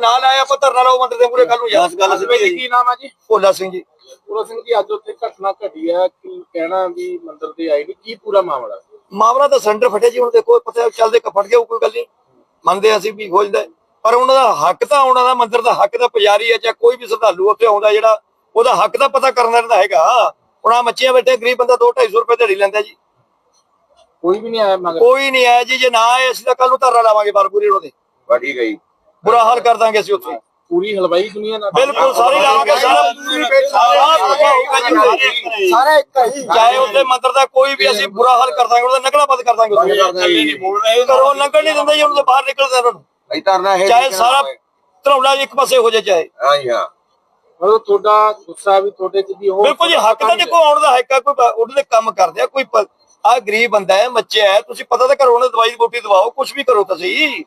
ਨਾਲ ਆਇਆ ਆਪਾਂ ਧਰਨਾ ਲਾਓ ਮੰਦਰ ਦੇ ਮੂਰੇ ਕੱਲ ਨੂੰ ਯਾਰ। ਬਸ ਗੱਲ ਸਿੱਧੀ ਹੈ ਜੀ। ਕੀ ਨਾਮ ਹੈ ਜੀ? ਭੋਲਾ ਸਿੰਘ ਜੀ। ਪੂਰਾ ਸਿੰਘ ਜੀ ਅੱਜ ਉੱਥੇ ਘਟਨਾ ਘਟੀ ਹੈ ਕੀ ਕਹਿਣਾ ਵੀ ਮੰਦਿਰ ਦੇ ਆਏ ਨਹੀਂ ਕੀ ਪੂਰਾ ਮਾਮਲਾ? ਸੀ? ਮਾਮਲਾ ਤਾਂ ਸੈਂਟਰ ਫਟਿਆ ਜੀ ਹੁਣ ਦੇਖੋ ਪਤਾ ਚੱਲਦੇ ਕ ਫਟ ਗਿਆ ਕੋਈ ਗੱਲ ਨਹੀਂ। ਮੰਨਦੇ ਅਸੀਂ ਵੀ ਖੋਜਦਾ। ਪਰ ਉਹਨਾਂ ਦਾ ਹੱਕ ਤਾਂ ਉਹਨਾਂ ਦਾ ਮੰਦਰ ਦਾ ਹੱਕ ਤਾਂ ਪੁਜਾਰੀ ਹੈ ਜਾਂ ਕੋਈ ਵੀ ਸ਼ਰਧਾਲੂ ਉੱਥੇ ਆਉਂਦਾ ਜਿਹੜਾ ਉਹਦਾ ਹੱਕ ਤਾਂ ਪਤਾ ਕਰਨ ਦਾ ਹੈਗਾ। ਹੁਣ ਆ ਮੱਛੀਆਂ ਬੈਠੇ ਗਰੀਬ ਬੰਦਾ 2-250 ਰੁਪਏ ਦਿਹਾੜੀ ਲੈਂਦਾ ਜੀ। ਕੋਈ ਵੀ ਨਹੀਂ ਆਇਆ ਮਗਰ? ਕੋਈ ਨਹੀਂ ਆਇਆ ਜੀ ਜੇ ਨਾ ਆਏ ਅਸੀਂ ਤਾਂ ਕੱਲ ਨੂੰ ਧਰਨਾ ਲਾਵਾਂਗੇ ਬਾਰਪੂਰੀ ਰੋਡ ਤੇ ਬਾ ਠੀਕ ਹੈ ਜੀ ਬੁਰਾ ਹਾਲ ਕਰ ਦਾਂਗੇ ਅਸੀਂ ਉੱਥੇ। ਪੂਰੀ ਹਲਵਾਈ ਦੁਨੀਆ ਨਾਲ ਬਿਲਕੁਲ ਸਾਰੀ ਲਾਵਾਂਗੇ ਸਾਰਾ ਸਾਰਾ ਜੀ ਸਾਰਾ ਇੱਕ ਹੀ। ਚਾਹੇ ਉਹਦੇ ਮੰਦਰ ਦਾ ਕੋਈ ਵੀ ਅਸੀਂ ਬੁਰਾ ਹਾਲ ਕਰ ਦਾਂਗੇ ਉਹਦਾ ਨਕਲਾ ਬੰਦ ਕਰ ਦਾਂਗੇ ਉੱਥੇ। ਘਰੋਂ ਲੰਘਣ ਨਹੀਂ ਦਿੰਦੇ ਜੀ ਉਹਨੂੰ ਤਾਂ ਬਾਹਰ ਨਿਕਲਦੇ ਉਹਨਾਂ। ਨੂੰ ਅਸੀਂ ਧਰਨਾ ਇਹ ਚਾਹੇ ਸਾਰਾ ਧਰੌਲਾ ਇੱਕ ਪਾਸੇ ਹੋ ਜਾਏ ਚਾਹੇ। ਹਾਂ ਜੀ ਹਾਂ। ਮਤਲਬ ਤੁਹਾਡਾ ਗੁੱਸਾ ਵੀ ਤੁਹਾਡੇ ਚ ਵੀ ਉਹ ਬਿਲਕੁਲ ਜੀ ਹੱਕ ਤਾਂ ਦੇਖੋ ਆਉਣ ਦਾ ਹੱਕ ਆ ਕੋਈ ਉਹਦੇ ਤੇ ਕੰਮ ਕਰਦੇ ਆ ਕੋਈ ਆ ਗਰੀਬ ਬੰਦਾ ਹੈ ਬੱਚਾ ਹੈ ਤੁਸੀਂ ਪਤਾ ਤਾਂ ਕਰੋ ਉਹਨੂੰ ਦਵਾਈ ਬੂਟੀ ਦਵਾਓ ਕੁਝ ਵੀ ਕਰੋ ਤੁਸੀਂ।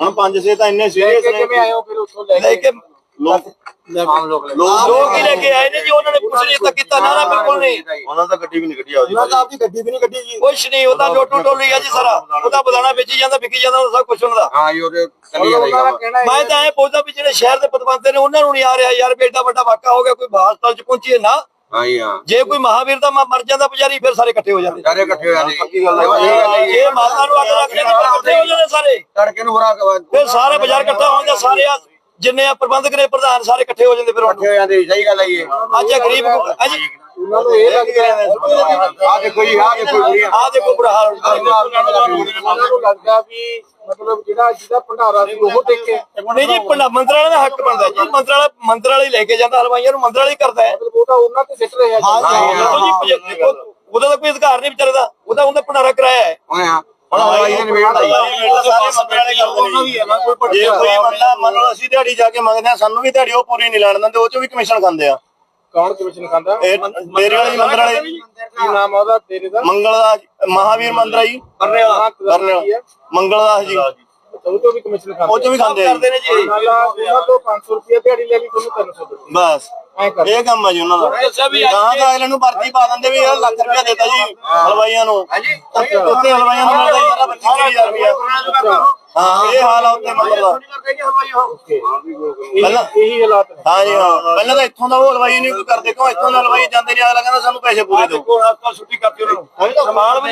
ਹੁਣ ਪੰਜ ਛੇ ਤਾਂ ਇੰਨੇ ਸੀਰੀਅਸ ਨੇ ਕਿਵੇਂ ਆਏ ਹੋ ਫਿਰ ਉੱਥੋਂ ਲੈ ਲੈ ਕੇ ਲੋਕ ਆਮ ਲੋਕ ਲੈ ਕੇ। ਲੋਕ ਹੀ ਲੈ ਕੇ ਆਏ ਨੇ ਜੀ ਉਹਨਾਂ ਨੇ ਕੁਝ ਨਹੀਂ ਤਾਂ ਕੀਤਾ ਨਾ ਨਾ ਬਿਲਕੁਲ ਨਹੀਂ। ਉਹਨਾਂ ਦਾ ਗੱਡੀ ਵੀ ਨਹੀਂ ਕੱਢੀ ਆਉਦੀ ਆਪਦੀ ਗੱਡੀ ਵੀ ਨਹੀਂ ਕੱਢੀ ਜੀ। ਕੁਛ ਨਹੀਂ ਉਹਦਾ ਲੋਟੂ ਟੋਲੀ ਆ ਜੀ ਸਾਰਾ। ਉਹਦਾ ਬਦਾਨਾ ਵੇਚੀ ਜਾਂਦਾ ਵਿਕੀ ਜਾਂਦਾ ਉਹਦਾ ਸਭ ਕੁਝ ਉਹਨਾਂ ਦਾ। ਹਾਂ ਜੀ ਉਹਦੇ ਉਹਨਾਂ ਕੰਮ। ਕਹਿਣਾ ਮੈਂ ਤਾਂ ਇਹ ਪੁੱਛਦਾ ਵੀ ਜਿਹੜੇ ਸ਼ਹਿਰ ਦੇ ਪਤਵੰਤੇ ਨੇ ਉਹਨਾਂ ਨੂੰ ਨਹੀਂ ਆ ਰਿਹਾ ਯਾਰ ਵੀ ਏਡਾ ਵੱਡਾ ਵਾਕਾ ਹੋ ਗਿਆ ਕੋਈ ਹਸਪਤਾਲ ਚ ਪਹੁੰਚੀਏ ਨਾ। ਹਾਂ ਜੀ ਹਾਂ। ਜੇ ਕੋਈ ਮਹਾਵੀਰ ਦਾ ਮ- ਮਰ ਜਾਂਦਾ ਪੁਜਾਰੀ ਫਿਰ ਸਾਰੇ ਇਕੱਠੇ ਹੋ ਜਾਂਦੇ। ਸਾਰੇ ਇਕੱਠੇ ਹੋ ਜਾਂਦੇ। ਪੱਕੀ ਗੱਲ ਹੈ। ਜੇ ਮਾਤਾ ਨੂੰ ਅੱਗ ਰੱਖਦੇ ਤਾਂ ਫਿਰ ਇਕੱਠੇ ਹੋ ਜਾਂਦੇ ਸਾਰੇ। ਤੜਕੇ ਨੂੰ ਬੁਰਾ ਫਿਰ ਸਾਰੇ ਬਾਜ਼ਾਰ ਇਕੱਠਾ ਹੋ ਜਾਂਦੇ ਸਾਰੇ ਆ ਜਿੰਨੇ ਆ ਪ੍ਰਬੰਧਕ ਨੇ ਪ੍ਰਧਾਨ ਸਾਰੇ ਇਕੱਠੇ ਹੋ ਜਾਂਦੇ ਫਿਰ ਇਕੱਠੇ ਹੋ ਜਾਂਦੇ ਜੀ, ਸਹੀ ਗੱਲ ਹੈ ਜੀ। ਇਹ। ਅੱਜ ਇਹ ਗਰੀਬ ਅੱਜ ਉਹਨਾਂ ਨੂੰ ਇਹ ਲੱਗਦਾ ਹੈ। ਆਹ ਦੇਖੋ ਜੀ ਆਹ ਦੇਖੋ ਕੁੜੀਆਂ ਆ ਦੇਖੋ ਬੁਰਾ ਹਾਲ ਉਹਨਾਂ ਨੂੰ ਲੱਗਦਾ ਵੀ ਮਤਲਬ ਜਿਹੜਾ ਜਿਹਦਾ ਭੰਡਾਰਾ ਸੀ ਉਹ ਦੇਖੇ। ਨਹੀਂ ਜੀ ਪੰਡਾ ਮੰਦਰ ਵਾਲੇ ਦਾ ਹੱਕ ਬਣਦਾ ਜੀ। ਮੰਦਰ ਵਾਲਾ ਮੰਦਰ ਵਾਲੇ ਲੈ ਕੇ ਜਾਂਦਾ ਹਲਵਾਈਆਂ ਨੂੰ ਮੰਦਰ ਵਾਲੇ ਹੀ ਕਰਦਾ ਹੈ। ਉਹ ਤਾਂ ਉਹਨਾਂ ਤੇ ਸਿੱਟ ਰਿਹਾ ਹਾਂ, ਦੇਖੋ ਜੀ ਪਜ- ਦੇਖੋ, ਉਹਦਾ ਤਾਂ ਕੋਈ ਅਧਿਕਾਰ ਨਹੀਂ ਵਿਚਾਰੇ ਦਾ। ਉਹਦਾ ਉਹਦਾ ਭੰਡਾਰਾ ਕਰਾਇਆ ਹੈ। ਓਏ ਹਾਂ ਹੁਣ ਹਵਾਈ ਦੇ ਨਿਬੇੜਦਾ ਜੀ ਸਾਰੇ ਮੰਦਰ ਵਾਲੇ ਕਰਦੇ ਵੀ ਹੈ ਨਾ ਕੋਈ ਜੇ ਕੋਈ ਬੰਦਾ ਮੰਨ ਲਓ ਅਸੀਂ ਦਿਹਾੜੀ ਜਾ ਕੇ ਮੰਗਦੇ ਆ ਸਾਨੂੰ ਵੀ ਦਿਹਾੜੀ ਉਹ ਪੂਰੀ ਨਹੀਂ ਲੈਣ ਦਿੰਦੇ ਉਹ ਚੋਂ ਵੀ ਕਮਿਸ਼ਨ ਖਾਂਦੇ ਆ। ਕੌਣ ਕਮਿਸ਼ਨ ਖਾਂਦਾ? ਇਹ ਮੇਰੇ ਵਾਲੇ ਮੰਦਰ ਵਾਲੇ। ਕੀ ਨਾਮ ਆ ਉਹਦਾ? ਤੇਰੇ ਦਾ? ਮੰਗਲ ਦਾ ਮਹਾਵੀਰ ਮੰਦਰ ਆ ਜੀ ਕਰਨੇ ਮੰਗਲ ਦਾਸ ਜੀ। ਉਹ ਤੋਂ ਵੀ ਕਮਿਸ਼ਨ ਖਾਂਦਾ ਉਹ ਚੋਂ ਵੀ ਖਾਂਦੇ ਆ ਕਰਦੇ ਨੇ ਜੀ। ਉਹਨਾਂ ਦਾ ਉਹਨਾਂ ਤੋਂ 500 ਰੁਪਏ ਦਿਹਾੜੀ ਲੈ ਲਈ ਤੁਹਾਨੂੰ 300 ਦਿੱਤੀ। ਬਸ। ਇਹ ਕੰਮ ਆ ਜੀ ਉਹਨਾਂ ਦਾ ਦੱਸਿਆ ਵੀ ਗਾਂ ਦਾ ਅਗਲੇ ਨੂੰ ਭਰਤੀ ਪਾ ਦਿੰਦੇ ਵੀ ਇਹ ਲੱਖ ਰੁਪਇਆ ਦੇਤਾ ਜੀ ਹਲਵਾਈਆਂ ਨੂੰ ਹਾਂਜੀ ਉੱਥੇ ਹਲਵਾਈਆਂ ਨੂੰ ਮਿਲਦਾ ਜੀ ਸਾਰਾ 25000 ਰੁਪਇਆ ਹਾਂ ਇਹ ਹਾਲ ਆ ਉੱਥੇ ਮੰਦਰ ਦਾ ਪਹਿਲਾਂ ਇਹੀ ਹਾਲਾਤ ਨੇ ਹਾਂ ਜੀ ਹਾਂ ਪਹਿਲਾਂ ਤਾਂ ਇੱਥੋਂ ਦਾ ਉਹ ਹਲਵਾਈ ਨਹੀਂ ਕਰਦੇ ਕਿਉਂ ਇੱਥੋਂ ਦਾ ਹਲਵਾਈ ਜਾਂਦੇ ਨਹੀਂ ਅਗਲਾ ਕਹਿੰਦਾ ਸਾਨੂੰ ਪੈਸੇ ਪੂਰੇ ਦਿਓ ਦੇਖੋ ਹਸਪਤਾਲ ਛੁੱਟੀ ਕਰਤੀ ਉਹਨਾਂ ਨੂੰ ਸਮਾਨ